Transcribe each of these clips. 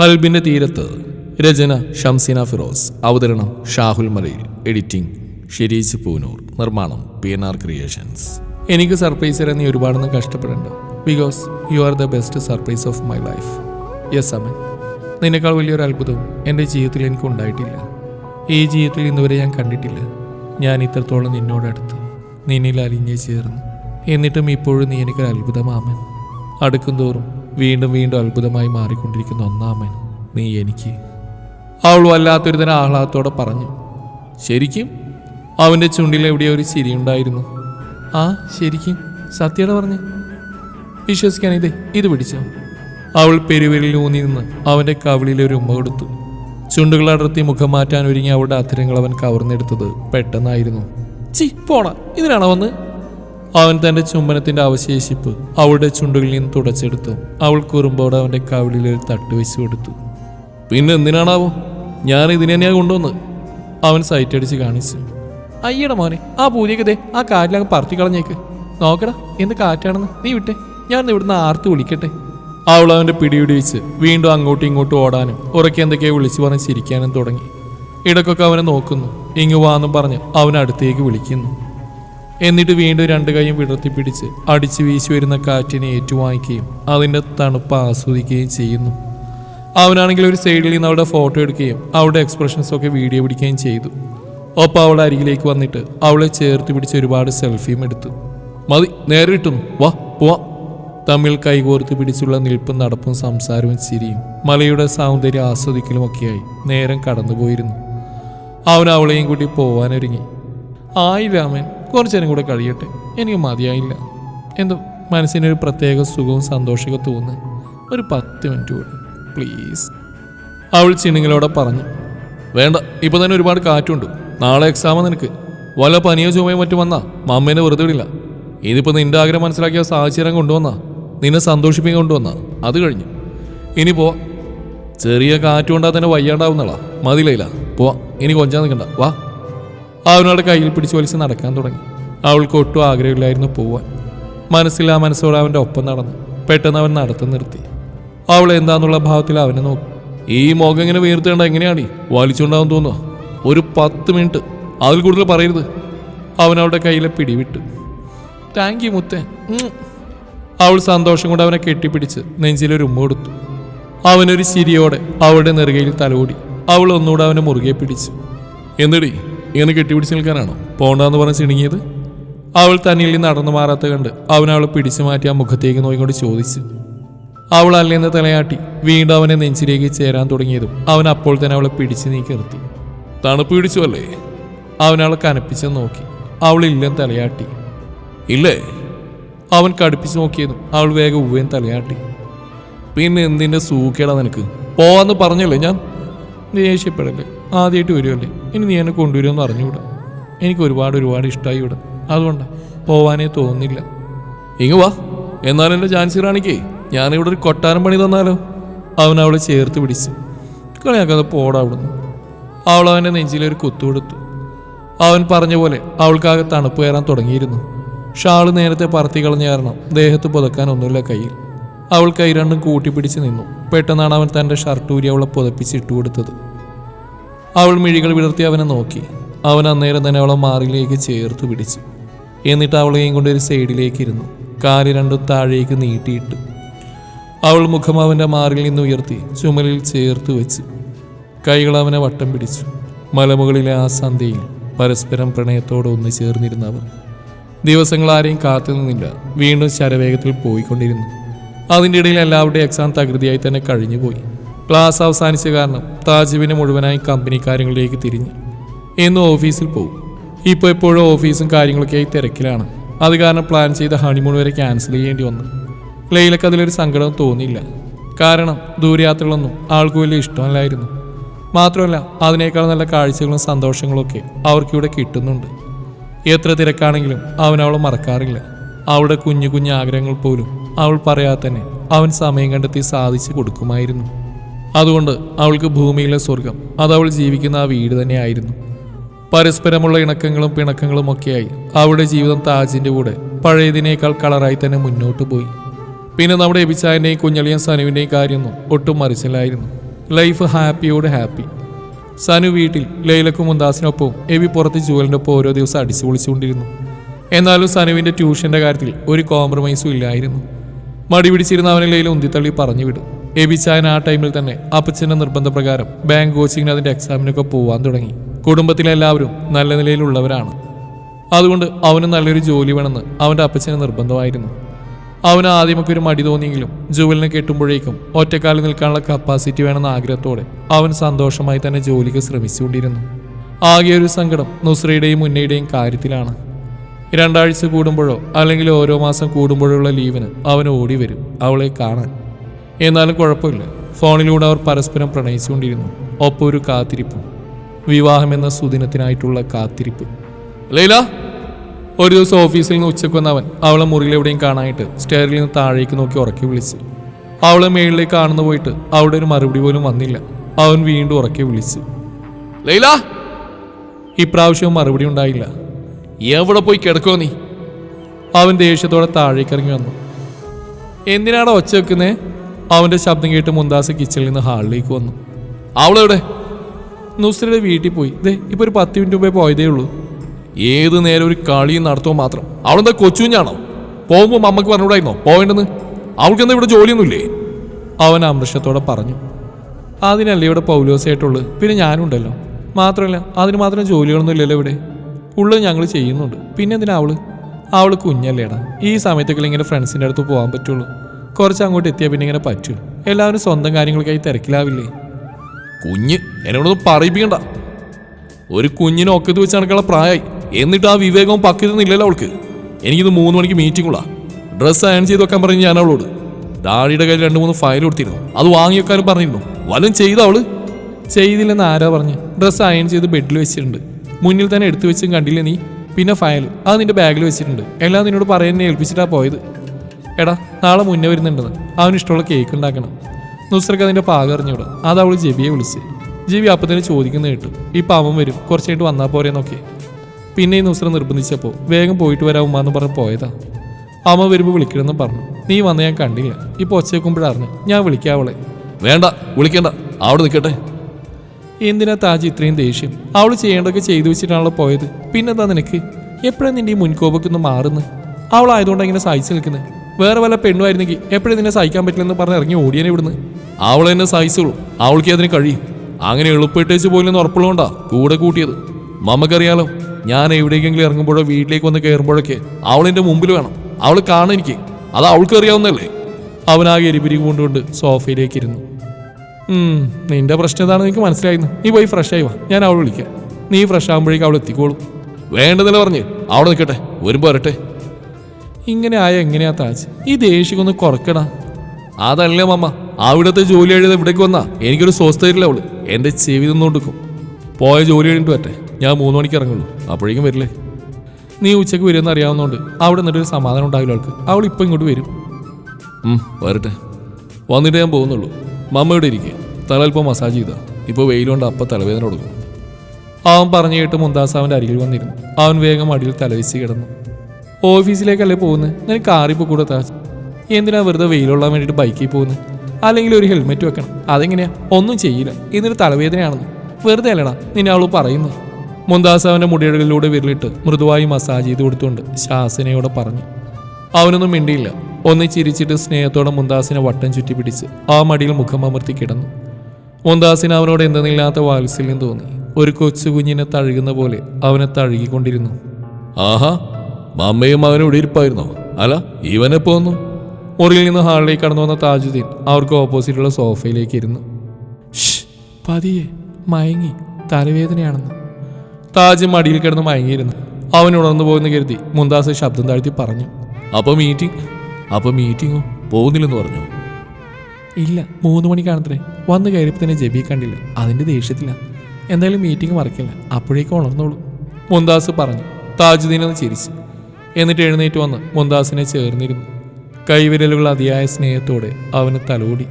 കൽബിന്റെ തീരത്ത് രചന ഷംസീന ഫിറോസ് അവതരണം ഷാഹുൽ മലയിൽ എഡിറ്റിംഗ് ഷിരീജ് പൂനൂർ നിർമ്മാണം പി എൻ ആർ ക്രിയേഷൻസ്. എനിക്ക് സർപ്രൈസ് തരാൻ ഒരുപാടൊന്നും കഷ്ടപ്പെടേണ്ട. Because you are the best surprise of my life. Yes Aman. നിന്നേക്കാൾ വലിയൊരു അത്ഭുതം എന്റെ ജീവിതത്തിൽ എനിക്ക് ഉണ്ടായിട്ടില്ല. ഈ ജീവിതത്തിൽ ഇന്നുവരെ ഞാൻ കണ്ടിട്ടില്ല. ഞാൻ ഇത്രത്തോളം നിന്നോടടുത്ത് നിന്നിൽ അലിഞ്ഞു ചേർന്ന്. എന്നിട്ടും ഇപ്പോഴും നീ എനിക്കൊരു അത്ഭുതമാമൻ അടുക്കും തോറും വീണ്ടും വീണ്ടും അത്ഭുതമായി മാറിക്കൊണ്ടിരിക്കുന്ന. ഒന്നാമൻ നീ എനിക്ക്. അവൾ വല്ലാത്തൊരു തന്നെ ആഹ്ലാദത്തോടെ പറഞ്ഞു ശരിക്കും? അവന്റെ ചുണ്ടിൽ എവിടെയോ ഒരു ചിരിയുണ്ടായിരുന്നു ആ ശരിക്കും? സത്യയുടെ പറഞ്ഞു. വിശ്വസിക്കാൻ ഇതേ ഇത് പിടിച്ചോ. അവൾ പെരുവിരലിൽ ഊന്നി നിന്ന് അവന്റെ കവിളിലെ ഒരു ഉമ്മ കൊടുത്തു. ചുണ്ടുകൾ അടർത്തി മുഖം മാറ്റാൻ ഒരുങ്ങി അവളുടെ അധരങ്ങൾ അവൻ കവർന്നെടുത്തത് പെട്ടെന്നായിരുന്നു. ചി പോണ ഇതിനാണോ വന്ന്? അവൻ തന്റെ ചുംബനത്തിന്റെ അവശേഷിപ്പ് അവളുടെ ചുണ്ടുകളിൽ നിന്ന് തുടച്ചെടുത്തു. അവൾ കുറുമ്പോടെ അവന്റെ കവിളിൽ ഒരു തട്ട് വെച്ച് കൊടുത്തു. പിന്നെ എന്തിനാണാവോ? ഞാൻ ഇതിനെ തന്നെയാ കൊണ്ടുവന്ന്. അവൻ സൈറ്റ് അടിച്ച് കാണിച്ചു. അയ്യട മോനെ ആ പൂതിയൊക്കെ ദേ ആ കാറ്റിലങ്ങ് പറത്തി കളഞ്ഞേക്ക്. നോക്കടാ എന്ത് കാറ്റാണെന്ന്. നീ വിട്ടെ ഞാൻ ഇവിടുന്ന് ആർത്ത് വിളിക്കട്ടെ. അവൾ അവന്റെ പിടിപിടിച്ച് വീണ്ടും അങ്ങോട്ടും ഇങ്ങോട്ടും ഓടാനും ഉറക്കെ എന്തൊക്കെയോ വിളിച്ചു പറഞ്ഞ് ചിരിക്കാനും തുടങ്ങി. ഇടക്കൊക്കെ അവനെ നോക്കുന്നു. ഇങ്ങു വാന്നും പറഞ്ഞ് അവൻ അടുത്തേക്ക് വിളിക്കുന്നു. എന്നിട്ട് വീണ്ടും രണ്ട് കൈയും വിടർത്തി പിടിച്ച് അടിച്ചു വീശി വരുന്ന കാറ്റിനെ ഏറ്റുവാങ്ങിക്കുകയും അതിന്റെ തണുപ്പ് ആസ്വദിക്കുകയും ചെയ്യുന്നു. അവനാണെങ്കിൽ ഒരു സൈഡിൽ നിന്ന് അവളുടെ ഫോട്ടോ എടുക്കുകയും അവളുടെ എക്സ്പ്രഷൻസ് ഒക്കെ വീഡിയോ പിടിക്കുകയും ചെയ്തു. ഒപ്പം അവളുടെ അരികിലേക്ക് വന്നിട്ട് അവളെ ചേർത്ത് പിടിച്ച് ഒരുപാട് സെൽഫിയും എടുത്തു. മതി നേരെ കിട്ടുന്നു വാ പോവാ. തമ്മിൽ കൈകോർത്ത് പിടിച്ചുള്ള നിൽപ്പും നടപ്പും സംസാരവും ചിരിയും മലയുടെ സൗന്ദര്യം ആസ്വദിക്കലുമൊക്കെയായി നേരം കടന്നുപോയിരുന്നു. അവൻ അവളെയും കൂട്ടി പോവാനൊരുങ്ങി. ആയി രാമൻ കുറച്ചേരം കൂടെ കഴിയട്ടെ. എനിക്ക് മതിയായില്ല. എന്തോ മനസ്സിനൊരു പ്രത്യേക സുഖവും സന്തോഷമൊക്കെ തോന്നുന്നു. ഒരു പത്ത് മിനിറ്റ് കൂടെ. പ്ലീസ് അവൾ ചിണുങ്ങളോടെ പറഞ്ഞു. വേണ്ട ഇപ്പം തന്നെ ഒരുപാട് കാറ്റുണ്ട്. നാളെ എക്സാമ നിനക്ക്. വല്ല പനിയോ ചുമയോ മറ്റും വന്നാ മമ്മേനെ വെറുതെ വിടില്ല. ഇതിപ്പോൾ നിന്റെ ആഗ്രഹം മനസ്സിലാക്കിയ സാഹചര്യം കൊണ്ടുവന്നാ. നിന്നെ സന്തോഷിപ്പിക്കാൻ കൊണ്ടുവന്നാ. അത് കഴിഞ്ഞു. ഇനി പോ. ചെറിയ കാറ്റുകൊണ്ടാ തന്നെ വയ്യാണ്ടാവുന്നളാ മതിയില്ല പോവാ ഇനി കൊഞ്ചാൻ നിൽക്കണ്ട. വാ. അവനോട് കയ്യിൽ പിടിച്ച് വലിച്ച് നടക്കാൻ തുടങ്ങി. അവൾക്ക് ഒട്ടും ആഗ്രഹമില്ലായിരുന്നു പോവാൻ. മനസ്സിൽ ആ മനസ്സോടെ അവന്റെ ഒപ്പം നടന്നു പെട്ടെന്ന് അവൻ നടത്തം നിർത്തി. അവൾ എന്താന്നുള്ള ഭാവത്തിൽ അവനെ നോക്കി. ഈ മുഖം ഇങ്ങനെ വീർത്തേണ്ട എങ്ങനെയാണ്? വലിച്ചുണ്ടാവും തോന്നുക ഒരു പത്ത് മിനിറ്റ്. അതിൽ കൂടുതൽ പറയരുത്. അവൻ അവളുടെ കയ്യിലെ പിടിവിട്ടു. താങ്ക് യു മുത്തേ. അവൾ സന്തോഷം കൊണ്ട് അവനെ കെട്ടിപ്പിടിച്ച് നെഞ്ചിലൊരു ഉമ്മ കൊടുത്തു. അവനൊരു ചിരിയോടെ അവളുടെ നെറുകയിൽ തലോടി. അവൾ ഒന്നുകൂടെ അവനെ മുറുകെ പിടിച്ചു. എന്തിടി? ഇങ്ങനെ കെട്ടിപ്പിടിച്ച് നിൽക്കാനാണോ പോണ്ടെന്ന് പറഞ്ഞ് ചിണുങ്ങിയത് അവൾ തന്നിൽ നടന്നു മാറാത്ത കണ്ട് അവൻ അവളെ പിടിച്ചു മാറ്റി ആ മുഖത്തേക്ക് നോക്കിക്കൊണ്ട് ചോദിച്ചു. അവൾ അല്ലെന്ന് തലയാട്ടി വീണ്ടും അവനെ നെഞ്ചിലേക്ക് ചേരാൻ തുടങ്ങിയതും അവൻ അപ്പോൾ തന്നെ അവളെ പിടിച്ചു നീക്കി നിർത്തി. തണുപ്പ് പിടിച്ചു അല്ലേ? അവനവളെ കനപ്പിച്ച് നോക്കി. അവൾ ഇല്ലെന്ന് തലയാട്ടി. ഇല്ലേ? അവൻ കടുപ്പിച്ച് നോക്കിയതും അവൾ വേഗം ഉവ്വേൻ തലയാട്ടി. പിന്നെ എന്തിന്റെ സൂക്കേടാ നിനക്ക്? പോവാന്ന് പറഞ്ഞല്ലേ ഞാൻ? ദേഷ്യപ്പെടല്ലേ. ആദ്യമായിട്ട് വരുമല്ലേ ഇനി നീ എന്നെ കൊണ്ടുവരുമെന്ന് അറിഞ്ഞുകൂടാ. എനിക്ക് ഒരുപാട് ഒരുപാട് ഇഷ്ടമായി ഇവിടെ. അതുകൊണ്ടാ പോവാനേ തോന്നില്ല. ഇങ്ങ് വാ. എന്നാലും എന്റെ ജാൻസി റാണിക്കേ ഞാനിവിടെ ഒരു കൊട്ടാരം പണി തന്നാലോ? അവൻ അവളെ ചേർത്ത് പിടിച്ചു. കളിയാക്കാതെ പോടാ അവിടുന്ന്. അവൾ അവന്റെ നെഞ്ചിലൊരു കുത്തു കൊടുത്തു. അവൻ പറഞ്ഞ പോലെ അവൾക്കാകെ തണുപ്പ് കയറാൻ തുടങ്ങിയിരുന്നു. ഷാൾ നേരത്തെ പറത്തി കളഞ്ഞ കാരണം ദേഹത്ത് പുതക്കാൻ ഒന്നുമില്ല കയ്യിൽ. അവൾ കൈ രണ്ടും കൂട്ടിപ്പിടിച്ച് നിന്നു. പെട്ടെന്നാണ് അവൻ തന്റെ ഷർട്ട് ഊരി അവളെ പുതപ്പിച്ച് ഇട്ടുകൊടുത്തത്. അവൾ മിഴികൾ വിടർത്തി അവനെ നോക്കി. അവൻ അന്നേരം തന്നെ അവളെ മാറിലേക്ക് ചേർത്ത് പിടിച്ചു. എന്നിട്ട് അവളെയും കൊണ്ട് ഒരു സൈഡിലേക്ക് ഇരുന്നു. കാൽ രണ്ടും താഴേക്ക് നീട്ടിയിട്ടു. അവൾ മുഖം അവന്റെ മാറിൽ നിന്ന് ഉയർത്തി ചുമലിൽ ചേർത്ത് വെച്ച്. കൈകൾ അവനെ വട്ടം പിടിച്ചു. മലമുകളിലെ ആ സന്ധ്യയിൽ പരസ്പരം പ്രണയത്തോടെ ഒന്ന് ചേർന്നിരുന്നവർ ദിവസങ്ങൾ ആരെയും കാത്തു നിന്നില്ല വീണ്ടും ശരവേഗത്തിൽ പോയിക്കൊണ്ടിരുന്നു. അതിന്റെ ഇടയിൽ എല്ലാവരുടെയും എക്സാം തകൃതിയായി തന്നെ കഴിഞ്ഞുപോയി. ക്ലാസ് അവസാനിച്ച കാരണം താജുവിനെ മുഴുവനായി കമ്പനി കാര്യങ്ങളിലേക്ക് തിരിഞ്ഞു. എന്നും ഓഫീസിൽ പോകും ഇപ്പോൾ എപ്പോഴും ഓഫീസും കാര്യങ്ങളൊക്കെയായി തിരക്കിലാണ്. അത് കാരണം പ്ലാൻ ചെയ്ത ഹണിമൂൺ വരെ ക്യാൻസൽ ചെയ്യേണ്ടി വന്നു. ലൈലക്ക് അതിലൊരു സങ്കടം തോന്നിയില്ല. കാരണം ദൂരയാത്രകളൊന്നും ആൾക്ക് വലിയ ഇഷ്ടമല്ലായിരുന്നു. മാത്രമല്ല അതിനേക്കാൾ നല്ല കാഴ്ചകളും സന്തോഷങ്ങളൊക്കെ അവർക്കിവിടെ കിട്ടുന്നുണ്ട്. എത്ര തിരക്കാണെങ്കിലും അവൻ അവളെ മറക്കാറില്ല. അവളുടെ കുഞ്ഞു കുഞ്ഞു ആഗ്രഹങ്ങൾ പോലും അവൾ പറയാതെ തന്നെ അവൻ സമയം കണ്ടെത്തി സാധിച്ചു കൊടുക്കുമായിരുന്നു. അതുകൊണ്ട് അവൾക്ക് ഭൂമിയിലെ സ്വർഗം അത് അവൾ ജീവിക്കുന്ന ആ വീട് തന്നെയായിരുന്നു പരസ്പരമുള്ള ഇണക്കങ്ങളും പിണക്കങ്ങളും ഒക്കെയായി അവളുടെ ജീവിതം താജിന്റെ കൂടെ പഴയതിനേക്കാൾ കളറായി തന്നെ മുന്നോട്ട് പോയി. പിന്നെ നമ്മുടെ എബിച്ചായന്റെയും കുഞ്ഞളിയൻ സനുവിന്റെയും കാര്യമൊന്നും ഒട്ടും മറിച്ചില്ലായിരുന്നു. ലൈഫ് ഹാപ്പിയോട് ഹാപ്പി. സനു വീട്ടിൽ ലൈലക്കും മുന്താസിനൊപ്പവും എബി പുറത്ത് ജുവലിന്റെ ഒപ്പം ഓരോ ദിവസം അടിച്ചു പൊളിച്ചുകൊണ്ടിരുന്നു. എന്നാലും സനുവിന്റെ ട്യൂഷന്റെ കാര്യത്തിൽ ഒരു കോംപ്രമൈസും ഇല്ലായിരുന്നു. മടി പിടിച്ചിരുന്ന അവനെ ലൈല ഉന്തിത്തള്ളി പറഞ്ഞു വിടും എബി ചായൻ ആ ടൈമിൽ തന്നെ അപ്പച്ചന്റെ നിർബന്ധപ്രകാരം ബാങ്ക് കോച്ചിങ്ങിന് അതിന്റെ എക്സാമിനൊക്കെ പോവാൻ തുടങ്ങി. കുടുംബത്തിലെ എല്ലാവരും നല്ല നിലയിലുള്ളവരാണ്. അതുകൊണ്ട് അവന് നല്ലൊരു ജോലി വേണമെന്ന് അവന്റെ അപ്പച്ചന് നിർബന്ധമായിരുന്നു. അവന് ആദ്യമൊക്കെ ഒരു മടി തോന്നിയെങ്കിലും ജുവലിനെ കെട്ടുമ്പോഴേക്കും ഒറ്റക്കാലിൽ നിൽക്കാനുള്ള കപ്പാസിറ്റി വേണമെന്ന ആഗ്രഹത്തോടെ അവൻ സന്തോഷമായി തന്നെ ജോലിക്ക് ശ്രമിച്ചുകൊണ്ടിരുന്നു. ആകെ ഒരു സങ്കടം നുസ്രയുടെയും മുന്നയുടെയും കാര്യത്തിലാണ്. രണ്ടാഴ്ച കൂടുമ്പോഴോ അല്ലെങ്കിൽ ഓരോ മാസം കൂടുമ്പോഴോ ഉള്ള ലീവിന് അവൻ ഓടി വരും അവളെ കാണാൻ. എന്നാലും കുഴപ്പമില്ല. ഫോണിലൂടെ അവർ പരസ്പരം പ്രണയിച്ചുകൊണ്ടിരുന്നു. ഒപ്പം ഒരു കാത്തിരിപ്പും. വിവാഹം എന്ന സുദിനത്തിനായിട്ടുള്ള കാത്തിരിപ്പ്. ലൈല ഒരു ദിവസം ഓഫീസിൽ നിന്ന് വന്നവൻ അവളെ മുറിയിൽ എവിടെയും കാണാനായിട്ട് സ്റ്റെയറിൽ നിന്ന് താഴേക്ക് നോക്കി ഉറക്കി വിളിച്ച്. അവളെ മേളിലേക്ക് കാണുന്നു പോയിട്ട് അവിടെ ഒരു മറുപടി പോലും വന്നില്ല. അവൻ വീണ്ടും ഉറക്കി വിളിച്ച്. ലൈല ഇപ്രാവശ്യവും മറുപടി ഉണ്ടായില്ല. എവിടെ പോയി കിടക്കോ നീ? അവൻ ദേഷ്യത്തോടെ താഴേക്കിറങ്ങി വന്നു. എന്തിനാണ് ഒച്ച വെക്കുന്നേ? അവന്റെ ശബ്ദം കേട്ട് മുന്താസ് കിച്ചണിൽ നിന്ന് ഹാളിലേക്ക് വന്നു. അവളെവിടെ? നുസ്രയുടെ വീട്ടിൽ പോയി. ദേ ഇപ്പൊ ഒരു പത്ത് മിനിറ്റ് മുമ്പേ പോയതേ ഉള്ളൂ. ഏത് നേരം ഒരു കളിയും നടത്തുമോ മാത്രം. അവളെന്താ കൊച്ചുഞ്ഞാണോ പോകുമ്പോൾ അമ്മയ്ക്ക് പറഞ്ഞുകൂടായിരുന്നോ? പോകേണ്ടെന്ന് അവൾക്കെന്താ ഇവിടെ ജോലിയൊന്നുമില്ലേ? അവൻ അമൃഷത്തോടെ പറഞ്ഞു. അതിനല്ലേ ഇവിടെ പൗലോസായിട്ടുള്ളത് പിന്നെ ഞാനുണ്ടല്ലോ. മാത്രമല്ല അതിന് മാത്രം ജോലികളൊന്നും ഇല്ലല്ലോ ഇവിടെ. ഉള്ളത് ഞങ്ങൾ ചെയ്യുന്നുണ്ട്. പിന്നെ എന്തിനാ അവൾ? അവൾ കുഞ്ഞല്ലേടാ. ഈ സമയത്തൊക്കെ ഇങ്ങനെ ഫ്രണ്ട്സിന്റെ അടുത്ത് പോകാൻ പറ്റുള്ളൂ. കുറച്ച് അങ്ങോട്ട് എത്തിയാൽ പിന്നെ ഇങ്ങനെ പറ്റൂ. എല്ലാവരും സ്വന്തം കാര്യങ്ങൾക്കായി തിരക്കിലാവില്ലേ? കുഞ്ഞ് എന്നോടൊന്നും പറയിപ്പിക്കണ്ട. ഒരു കുഞ്ഞിനെ ഒക്കത്ത് വെച്ച് നടക്കാനുള്ള പ്രായമായി എന്നിട്ട് ആ വിവേകവും പക്വതൊന്നും ഇല്ലല്ലോ അവൾക്ക്. എനിക്കിത് മൂന്ന് മണിക്ക് മീറ്റിംഗ് ഉള്ള. ഡ്രസ്സ് അയൺ ചെയ്ത് വെക്കാൻ പറഞ്ഞു ഞാൻ അവളോട്. ഡാഡിയുടെ കയ്യിൽ രണ്ട് മൂന്ന് ഫയൽ കൊടുത്തിരുന്നു. അത് വാങ്ങി വെക്കാനും പറഞ്ഞിരുന്നു. വല്ലതും ചെയ്ത അവൾ? ചെയ്തില്ലെന്ന് ആരാ പറഞ്ഞ്? ഡ്രസ്സ് അയൺ ചെയ്ത് ബെഡിൽ വെച്ചിട്ടുണ്ട്. മുന്നിൽ തന്നെ എടുത്തു വെച്ചും കണ്ടില്ലേ നീ? പിന്നെ ഫയൽ അത് നിന്റെ ബാഗിൽ വെച്ചിട്ടുണ്ട്. എല്ലാം നിന്നോട് പറയാൻ ഏൽപ്പിച്ചിട്ടാ പോയത്. എടാ നാളെ മുന്നേ വരുന്നുണ്ടെന്ന് അവന് ഇഷ്ടമുള്ള കേക്ക് ഉണ്ടാക്കണം. നുസ്രക്ക് അതിന്റെ പാകം അറിഞ്ഞൂടാ. അത് അവൾ ജെബിയെ വിളിച്ച്. ജെബി അപ്പം തന്നെ ചോദിക്കുന്ന കേട്ടു. ഈ പാവം വരും. കുറച്ച് കഴിഞ്ഞിട്ട് വന്നാൽ പോരെ നോക്കി പിന്നെ ഈ നുസ്ര നിർബന്ധിച്ചപ്പോൾ വേഗം പോയിട്ട് വരാം ഉമ്മ എന്ന് പറഞ്ഞ് പോയതാ. അമ്മ വരുമ്പോൾ വിളിക്കണമെന്ന് പറഞ്ഞു. നീ വന്ന് ഞാൻ കണ്ടില്ല. ഇപ്പോൾ ഒച്ച വെക്കുമ്പോഴറിഞ്ഞു ഞാൻ വിളിക്കാം അവളെ. വേണ്ട വിളിക്കണ്ട. അവിടെ നിൽക്കട്ടെ. എന്തിനാ താജി ഇത്രയും ദേഷ്യം? അവൾ ചെയ്യേണ്ടതൊക്കെ ചെയ്തു വെച്ചിട്ടാണല്ലോ പോയത്. പിന്നെന്താ നിനക്ക്? എപ്പോഴാണ് നിന്റെ ഈ മുൻകോപൊക്കെ ഒന്ന് മാറുന്നത് അവളായതുകൊണ്ട് ഇങ്ങനെ സഹിച്ചു നിൽക്കുന്നത് വേറെ വല്ല പെണ്ണുമായിരുന്നെങ്കിൽ എപ്പോഴും നിന്നെ സഹിക്കാൻ പറ്റില്ലെന്ന് പറഞ്ഞ് ഇറങ്ങി ഓടിയനെ ഇവിടുന്ന്. അവൾ എന്നെ സഹിച്ചുള്ളൂ അവൾക്ക് അതിന് കഴിയും. അങ്ങനെ എളുപ്പിട്ടേച്ച് പോയില്ലെന്ന് ഉറപ്പുള്ളതുകൊണ്ടാ കൂടെ കൂട്ടിയത്. മമ്മക്കറിയാലോ ഞാൻ എവിടേക്കെങ്കിലും ഇറങ്ങുമ്പോഴോ വീട്ടിലേക്ക് വന്ന് കയറുമ്പോഴൊക്കെ അവളെന്റെ മുമ്പിൽ വേണം. അവൾ കാണാൻ എനിക്ക്. അത് അവൾക്ക് അറിയാവുന്നല്ലേ അവനാകെ എരിപിരി കൊണ്ടുകൊണ്ട് സോഫയിലേക്ക് ഇരുന്നു. നിന്റെ പ്രശ്നം എന്താണെന്ന് എനിക്ക് മനസ്സിലായിരുന്നു നീ പോയി ഫ്രഷ് ആയി വാ. ഞാൻ അവൾ വിളിക്കാം. നീ ഫ്രഷ് ആകുമ്പോഴേക്കും അവൾ എത്തിക്കോളും. വേണ്ടതല്ലേ പറഞ്ഞ്? അവൾ നിൽക്കട്ടെ. വരുമ്പോ വരട്ടെ. ഇങ്ങനെ ആയ എങ്ങനെയാ താജ്? ഈ ദേഷ്യം ഒന്ന് കുറക്കടാ അതല്ലേ മമ്മ അവിടുത്തെ ജോലി എഴുതി ഇവിടേക്ക് വന്നാ. എനിക്കൊരു സ്വസ്ഥ തരില്ല അവൾ. എന്റെ ചെവി നിന്നുകൊടുക്കും പോയ ജോലി കഴിഞ്ഞിട്ട് വരട്ടെ. ഞാൻ മൂന്ന് മണിക്ക് ഇറങ്ങുള്ളൂ. അപ്പോഴേക്കും വരില്ലേ? നീ ഉച്ചയ്ക്ക് വരുമെന്ന് അറിയാവുന്നതുകൊണ്ട് അവിടെ നിന്നിട്ടൊരു സമാധാനം ഉണ്ടാവില്ല അവൾക്ക്. അവൾ ഇപ്പം ഇങ്ങോട്ട് വരും. വരട്ടെ. വന്നിട്ട് ഞാൻ പോകുന്നുള്ളൂ. മമ്മ ഇവിടെ ഇരിക്കുക തല അല്പം മസാജ് ചെയ്താ. ഇപ്പോൾ വെയിലുകൊണ്ട് അപ്പം തലവേദന കൊടുക്കും. അവൻ പറഞ്ഞു കേട്ട് മുന്താസ് അവന്റെ അരികിൽ വന്നിരുന്നു. അവൻ വേഗം അടിയിൽ തലവെച്ച് കിടന്നു. ഓഫീസിലേക്കല്ലേ പോകുന്നത് നിനക്ക് കാറിപ്പോൾ കൂടെ താജ് എന്തിനാ വെറുതെ വെയിലുള്ളാൻ വേണ്ടിയിട്ട് ബൈക്കിൽ പോകുന്നത് അല്ലെങ്കിൽ ഒരു ഹെൽമെറ്റ് വെക്കണം. അതെങ്ങനെയാ? ഒന്നും ചെയ്യില്ല. ഇതിന് തലവേദനയാണെന്ന്. വെറുതെ അല്ലടാ നിന്നെ അവൾ പറയുന്നു. മുന്താസ് അവന്റെ വിരലിട്ട് മൃദുവായി മസാജ് ചെയ്ത് കൊടുത്തുകൊണ്ട് ശാസനയോടെ പറഞ്ഞു. അവനൊന്നും മിണ്ടിയില്ല. ഒന്ന് ചിരിച്ചിട്ട് സ്നേഹത്തോടെ മുന്താസിനെ വട്ടം ചുറ്റി പിടിച്ച് ആ മടിയിൽ മുഖം അമർത്തി കിടന്നു. മുന്താസിന് അവനോട് എന്തെന്നില്ലാത്ത വാത്സല്യം തോന്നി. ഒരു കൊച്ചു കുഞ്ഞിനെ തഴുകുന്ന പോലെ അവനെ തഴുകിക്കൊണ്ടിരുന്നു. ആഹാ മമ്മയും അവനും ഇവിടെ ഇരിപ്പായിരുന്നോ? അല്ല ഇവനെ പോന്നു മുറിയിൽ നിന്ന് ഹാളിലേക്ക് കടന്നു വന്ന താജുദ്ദീൻ അവർക്ക് ഓപ്പോസിറ്റുള്ള സോഫയിലേക്ക് ഇരുന്നു. "ഷ്ഷ്, പതിയെ മയങ്ങി തലവേദനയാണെന്ന്. താജ് മടിയിൽ കിടന്ന് മയങ്ങിയിരുന്നു. അവൻ ഉണർന്നു പോകുന്ന കരുതി മുന്താസ് ശബ്ദം താഴ്ത്തി പറഞ്ഞു. അപ്പൊ മീറ്റിംഗ് അപ്പൊ മീറ്റിംഗോ പോകുന്നില്ലെന്ന് പറഞ്ഞു? ഇല്ല മൂന്ന് മണിക്കാണത്രേ. വന്ന് കയറിയപ്പോൾ തന്നെ ജബി കണ്ടില്ല. അതിന്റെ ദേഷ്യത്തില്ല എന്തായാലും മീറ്റിംഗ് മറക്കില്ല. അപ്പോഴേക്കും ഉണർന്നോളൂ. മുന്താസ് പറഞ്ഞു. താജുദ്ദീൻ ഒന്ന് ചിരിച്ചു. എന്നിട്ട് എഴുന്നേറ്റ് വന്ന് മുന്താസിനെ ചേർന്നിരുന്നു. കൈവിരലുകൾ അതിയായ സ്നേഹത്തോടെ അവന് തലോടി.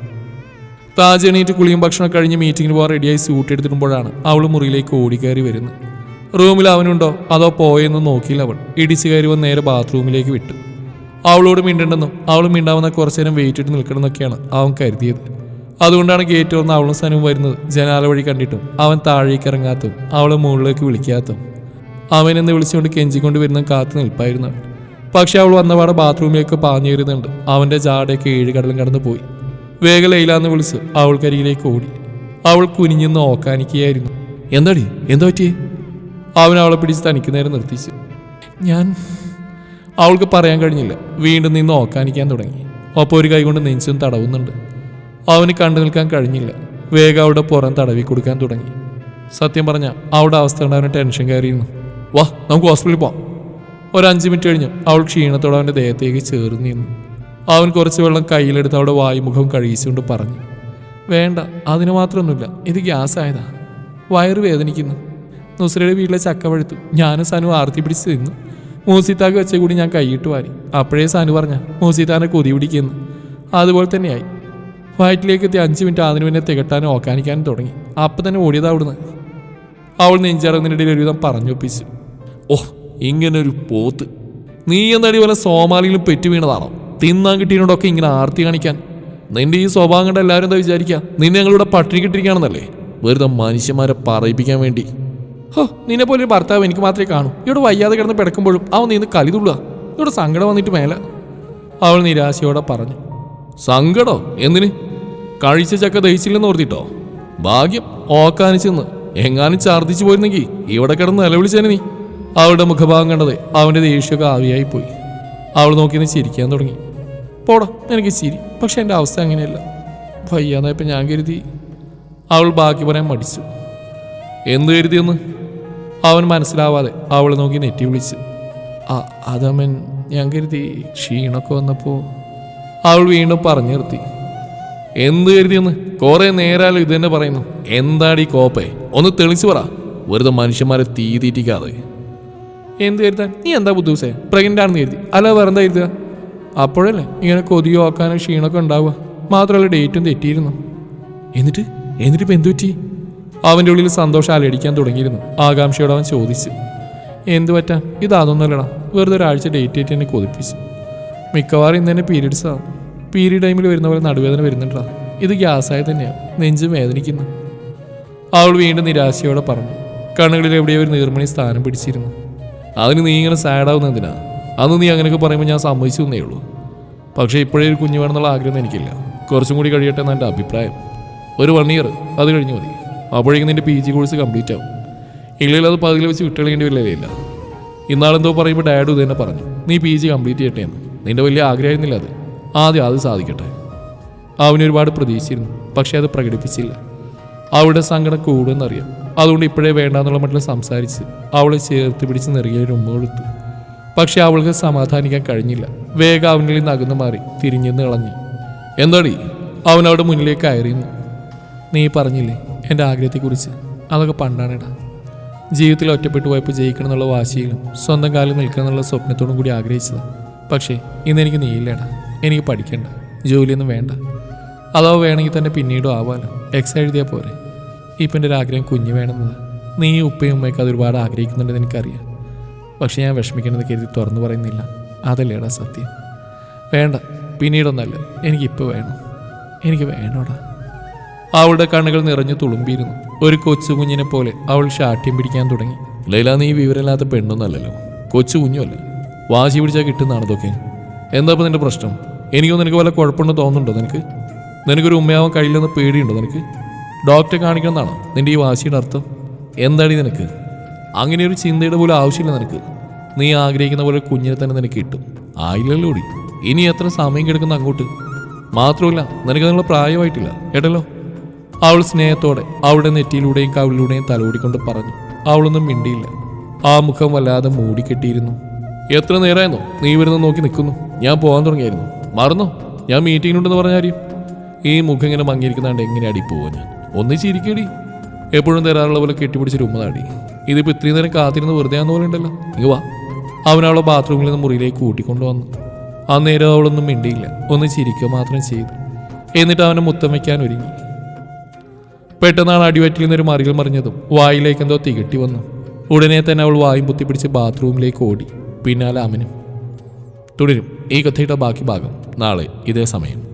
താജ് എണീറ്റ് കുളിയും ഭക്ഷണം കഴിഞ്ഞ് മീറ്റിംഗിന് പോകാൻ റെഡിയായി സ്യൂട്ട് എടുത്തിടുമ്പോഴാണ് അവൾ മുറിയിലേക്ക് ഓടിക്കയറി വരുന്നത്. റൂമിൽ അവനുണ്ടോ? അതോ പോയെന്ന് നോക്കിയില്ല അവൾ. ഇടിച്ചു കയറി വന്ന് നേരെ ബാത്റൂമിലേക്ക് വിട്ടു. അവളോട് മിണ്ടണ്ടെന്നും അവൾ മിണ്ടാവുന്ന കുറച്ചു നേരം വെയിറ്റ് ഇട്ട് നിൽക്കണമെന്നൊക്കെയാണ് അവൻ കരുതിയത്. അതുകൊണ്ടാണ് ഗേറ്റ് തുറന്ന് അവളും സനവും വരുന്നത്. ജനാല വഴി കണ്ടിട്ടും അവൻ താഴേക്ക് ഇറങ്ങാത്തും അവളെ മുകളിലേക്ക് വിളിക്കാത്തും അവനെന്ന് വിളിച്ചുകൊണ്ട് കെഞ്ചിക്കൊണ്ട് വരുന്ന കാത്തു നിൽപ്പായിരുന്നു. അവൻ. പക്ഷെ അവൾ വന്നപാടെ ബാത്റൂമിലേക്ക് പാഞ്ഞു അവന്റെ അവന്റെ ജാടയൊക്കെ ഏഴ് കടലും കടന്നു പോയി. വേഗം ലൈലാന്ന് വിളിച്ച് അവൾക്കരികിലേക്ക് ഓടി. അവൾ കുനിഞ്ഞു നോക്കാനിക്കുകയായിരുന്നു എന്താടി? എന്താ പറ്റിയേ? അവൻ അവളെ പിടിച്ച് തനിക്ക് നേരെ നിർത്തിച്ചു. ഞാൻ അവൾക്ക് പറയാൻ കഴിഞ്ഞില്ല. വീണ്ടും നിന്ന് നോക്കാനിക്കാൻ തുടങ്ങി. ഒപ്പം ഒരു കൈ കൊണ്ട് നെഞ്ചും തടവുന്നുണ്ട്. അവന് കണ്ടു നിൽക്കാൻ കഴിഞ്ഞില്ല. വേഗം അവളുടെ പുറം തടവി കൊടുക്കാൻ തുടങ്ങി. സത്യം പറഞ്ഞാൽ അവളുടെ അവസ്ഥ കൊണ്ട് അവന് ടെൻഷൻ കയറിയിരുന്നു. വാ നമുക്ക് ഹോസ്പിറ്റലിൽ പോവാം. ഒരു അഞ്ച് മിനിറ്റ് കഴിഞ്ഞു അവൾ ക്ഷീണത്തോടെ അവന്റെ ദേഹത്തേക്ക് ചേർന്ന് നിന്നു. അവൻ കുറച്ച് വെള്ളം കയ്യിലെടുത്ത് അവിടെ വായുമുഖം കഴിച്ചുകൊണ്ട് പറഞ്ഞു വേണ്ട അതിന് മാത്രമൊന്നുമില്ല ഇത് ഗ്യാസ് ആയതാ വയറ് വേദനിക്കുന്നു. നുസ്രയുടെ വീട്ടിലെ ചക്ക പഴുത്തു. ഞാനും സനു ആർത്തി പിടിച്ച് തിന്നു. മൂസിത്താക്ക് വെച്ച കൂടി ഞാൻ കൈയിട്ട് വാരി. അപ്പോഴേ സനു പറഞ്ഞ മൂസിത്താനെ കൊതി പിടിക്കുന്നു. അതുപോലെ തന്നെയായി. വയറ്റിലേക്ക് എത്തി അഞ്ച് മിനിറ്റ് അതിന് പിന്നെ തികട്ടാനും ഓക്കാനിക്കാനും തുടങ്ങി. അപ്പം തന്നെ ഓടിയതാ അവിടുന്ന്. അവൾ നെഞ്ചടങ്ങിനിടയിൽ ഒരുവിധം പറഞ്ഞൊപ്പിച്ചു ഓ ഒരു പോത്ത്. നീ എന്നടി വല്ല സോമാലിയിലും പെറ്റു വീണതാണോ? തിന്നാൻ കിട്ടിയതിനോടൊക്കെ ഇങ്ങനെ ആർത്തി കാണിക്കാൻ. നിന്റെ ഈ സ്വഭാവം കണ്ട എല്ലാവരും എന്താ വിചാരിക്കുക നിന്നെ ഞങ്ങളിവിടെ പട്ടിണി കിട്ടിയിരിക്കുകയാണെന്നല്ലേ വെറുതെ മനുഷ്യന്മാരെ പറയിപ്പിക്കാൻ വേണ്ടി. ഹോ നിന്നെ പോലെ ഒരു ഭർത്താവ് എനിക്ക് മാത്രമേ കാണൂ. ഇവിടെ വയ്യാതെ കിടന്ന് പിടക്കുമ്പോഴും അവൻ നിന്ന് കലി തുള്ളുക. ഇവിടെ സങ്കടം വന്നിട്ട് മേലെ. അവൾ നിരാശയോടെ പറഞ്ഞു സങ്കടോ? എന്തിന്? കഴിച്ച ചക്ക ദഹിച്ചില്ലെന്ന് ഓർത്തിട്ടോ? ഭാഗ്യം ഓക്കാനിച്ചെന്ന് എങ്ങാനും ഛർദ്ദിച്ചു പോയിരുന്നെങ്കിൽ ഇവിടെ കിടന്ന് നിലവിളിച്ചേനെ നീ. അവളുടെ മുഖഭാഗം കണ്ടത് അവന്റെ ദേഷ്യമൊക്കെ ആവിയായി പോയി അവൾ നോക്കി ചിരിക്കാൻ തുടങ്ങി. പോടാ എനിക്ക് ചിരി പക്ഷെ എന്റെ അവസ്ഥ അങ്ങനെയല്ല. വയ്യാതായപ്പോൾ ഞാൻ കരുതി. അവൾ ബാക്കി പറയാൻ മടിച്ചു. എന്ത് കരുതിയെന്ന് അവൻ മനസ്സിലാവാതെ അവളെ നോക്കി നെറ്റി വിളിച്ചു. ആ അതമ്മൻ ഞാൻ കരുതി ക്ഷീണമൊക്കെ വന്നപ്പോൾ അവൾ വീണ്ടും പറഞ്ഞു നിർത്തി. എന്ത് കരുതിയെന്ന് കുറെ നേരാലും ഇത് തന്നെ പറയുന്നു. എന്താടി കോപ്പേ? ഒന്ന് തെളിച്ചു പറ. വെറുതെ മനുഷ്യന്മാരെ തീ തീറ്റിക്കാതെ. എന്ത് കരുതാൻ? നീ എന്താ ബുദ്ധിമുസേ പ്രഗ്നന്റ് ആണെന്ന് കരുതി. അല്ല വേറെ എന്താ കരുതുക? അപ്പോഴല്ലേ ഇങ്ങനെ കൊതിയോ ആക്കാനോ ക്ഷീണമൊക്കെ ഉണ്ടാവുക. മാത്രമല്ല ഡേറ്റും തെറ്റിയിരുന്നു. എന്നിട്ട്? എന്നിട്ട് ഇപ്പം എന്തു പറ്റി? അവന്റെ ഉള്ളിൽ സന്തോഷം അലടിക്കാൻ തുടങ്ങിയിരുന്നു. ആകാംക്ഷയോടെ അവൻ ചോദിച്ചു. എന്തു പറ്റാൻ ഇത് അതൊന്നുമല്ലടാ. വെറുതെ ഒരാഴ്ച ഡേറ്റ് ആയിട്ട് എന്നെ കൊതിപ്പിച്ചു. മിക്കവാറും ഇന്ന് തന്നെ പീരീഡ്സാണ് പീരീഡ് ടൈമിൽ വരുന്ന പോലെ നടുവേദന വരുന്നുണ്ടാ ഇത് ഗ്യാസായി തന്നെയാണ് നെഞ്ചും വേദനിക്കുന്നു. അവൾ വീണ്ടും നിരാശയോടെ പറഞ്ഞു കണ്ണുകളിൽ എവിടെയോ ഒരു നീർമണി സ്ഥാനം പിടിച്ചിരുന്നു. അതിന് നീ ഇങ്ങനെ സാഡാവുന്ന എന്തിനാ? അന്ന് നീ അങ്ങനെയൊക്കെ പറയുമ്പോൾ ഞാൻ സമ്മതിച്ചു തന്നേ ഉള്ളൂ. പക്ഷേ ഇപ്പോഴേ ഒരു കുഞ്ഞു വേണമെന്നുള്ള ആഗ്രഹം എനിക്കില്ല. കുറച്ചും കൂടി കഴിയട്ടെ എന്നാണ് അഭിപ്രായം. ഒരു വൺ ഇയർ അത് കഴിഞ്ഞു മതി. അപ്പോഴേക്കും നിന്റെ പി ജി കോഴ്സ് കംപ്ലീറ്റ് ആവും. ഇല്ലെങ്കിൽ അത് പകുതിയിൽ വെച്ച് വിട്ടുകളയേണ്ടി വരില്ല ഇന്നാളെന്തോ പറയുമ്പോൾ ഡാഡു ഇത് തന്നെ പറഞ്ഞു നീ പി ജി കംപ്ലീറ്റ് ചെയ്യട്ടെ എന്ന്. നിന്റെ വലിയ ആഗ്രഹമായിരുന്നില്ല അത്. ആദ്യം അത് സാധിക്കട്ടെ. അവന് ഒരുപാട് പ്രതീക്ഷിച്ചിരുന്നു പക്ഷെ അത് പ്രകടിപ്പിച്ചില്ല. അവളുടെ സങ്കടം കൂടുമെന്നറിയാം. അതുകൊണ്ട് ഇപ്പോഴേ വേണ്ടാന്നുള്ള മട്ടിൽ സംസാരിച്ച് അവളെ ചേർത്ത് പിടിച്ച് നെറുകിയ രൂപ കൊടുത്തു. പക്ഷെ അവൾക്ക് സമാധാനിക്കാൻ കഴിഞ്ഞില്ല. വേഗം അവനിൽ നിന്ന് അകന്നു മാറി തിരിഞ്ഞെന്ന് ഇളഞ്ഞു. എന്താടി? അവൻ അവിടെ മുന്നിലേക്ക് കയറിയുന്നു നീ പറഞ്ഞില്ലേ എന്റെ ആഗ്രഹത്തെക്കുറിച്ച്? അതൊക്കെ പണ്ടാണെടാ. ജീവിതത്തിൽ ഒറ്റപ്പെട്ടു പോയപ്പോൾ ജയിക്കണം എന്നുള്ള വാശിയിലും സ്വന്തം കാലിൽ നിൽക്കണം എന്നുള്ള സ്വപ്നത്തോടും കൂടി ആഗ്രഹിച്ചതാണ് പക്ഷേ ഇന്ന് എനിക്ക് നീയില്ലേടാ. എനിക്ക് പഠിക്കണ്ട. ജോലിയൊന്നും വേണ്ട. അഥവാ വേണമെങ്കിൽ തന്നെ പിന്നീടും ആവാലോ എക്സ് എഴുതിയാൽ പോരെ. ഇപ്പം എന്റെ ഒരു ആഗ്രഹം കുഞ്ഞ് വേണമെന്നത്. നീ ഉപ്പയും ഉമ്മയൊക്കെ അത് ഒരുപാട് ആഗ്രഹിക്കുന്നുണ്ടെന്ന് എനിക്കറിയാം. പക്ഷേ ഞാൻ വിഷമിക്കണമെന്ന് കരുതി തുറന്നു പറയുന്നില്ല. അതല്ലേടാ സത്യം. വേണ്ട പിന്നീടൊന്നല്ല. എനിക്കിപ്പോൾ വേണം. എനിക്ക് വേണോടാ. അവളുടെ കണ്ണുകൾ നിറഞ്ഞു തുളുമ്പിയിരുന്നു. ഒരു കൊച്ചു കുഞ്ഞിനെ പോലെ അവൾ ശാഠ്യം പിടിക്കാൻ തുടങ്ങി. ലൈല നീ വിവരമില്ലാത്ത പെണ്ണൊന്നല്ലല്ലോ. കൊച്ചു കുഞ്ഞുമല്ല. വാശി പിടിച്ചാൽ കിട്ടുന്നതാണ് ഇതൊക്കെ എന്താ നിന്റെ പ്രശ്നം? എനിക്കൊന്നും നിനക്ക് വല്ല കുഴപ്പമുണ്ടെന്ന് തോന്നുന്നുണ്ടോ നിനക്ക്? നിനക്കൊരു ഉമ്മയാവാൻ കഴിയില്ലെന്ന് പേടിയുണ്ടോ നിനക്ക്? ഡോക്ടറെ കാണിക്കണമെന്നാണോ നിന്റെ ഈ വാശിയുടെ അർത്ഥം? എന്താടി നിനക്ക്? അങ്ങനെ ഒരു ചിന്തയുടെ പോലും ആവശ്യമില്ല നിനക്ക്. നീ ആഗ്രഹിക്കുന്ന പോലെ കുഞ്ഞിനെ തന്നെ നിനക്ക് കിട്ടും. ആയില്ലല്ലോ ഓടി ഇനി എത്ര സമയം കിടക്കുന്ന അങ്ങോട്ട്? മാത്രമല്ല നിനക്ക് നിങ്ങൾ പ്രായമായിട്ടില്ല. കേട്ടല്ലോ? അവൾ സ്നേഹത്തോടെ അവളുടെ നെറ്റിയിലൂടെയും കവിളിലൂടെയും തലോടിക്കൊണ്ട് പറഞ്ഞു. അവളൊന്നും മിണ്ടിയില്ല. ആ മുഖം വല്ലാതെ മൂടിക്കെട്ടിയിരുന്നു. എത്ര നേരമായിരുന്നോ നീ വരുന്ന നോക്കി നിൽക്കുന്നു. ഞാൻ പോകാൻ തുടങ്ങിയായിരുന്നു. മറന്നോ? ഞാൻ മീറ്റിങ്ങിനുണ്ടെന്ന് പറഞ്ഞ കാര്യം. ഈ മുഖം ഇങ്ങനെ മങ്ങിയിരിക്കുന്നാണ്ട് എങ്ങനെ അടി പോവാ ഞാൻ? ഒന്ന് ചിരിക്കടി എപ്പോഴും തരാറുള്ള പോലെ കെട്ടിപ്പിടിച്ചൊരു ഉമ്മതാടി. ഇതിപ്പോൾ ഇത്രയും നേരം കാത്തിരുന്ന് വെറുതെ ആണെന്ന് പോലെ ഉണ്ടല്ലോ. ഇങ്ങ് വാ. അവനവളെ ബാത്റൂമിൽ നിന്ന് മുറിയിലേക്ക് കൂട്ടിക്കൊണ്ടുവന്നു അന്നേരം അവളൊന്നും മിണ്ടിയില്ല. ഒന്ന് ചിരിക്കുക മാത്രം ചെയ്തു. എന്നിട്ട് അവനെ മുത്തം വയ്ക്കാൻ ഒരുങ്ങി. പെട്ടെന്നാണ് അടിവറ്റിൽ നിന്നൊരു മറികൾ മറിഞ്ഞതും വായിലേക്ക് എന്തോ തികട്ടി വന്നു. ഉടനെ തന്നെ അവൾ വായും പൊത്തിപ്പിടിച്ച് ബാത്റൂമിലേക്ക് ഓടി. പിന്നാലെ അമനും തുടരും. ഈ കഥയുടെ ബാക്കി ഭാഗം നാളെ ഇതേ സമയം.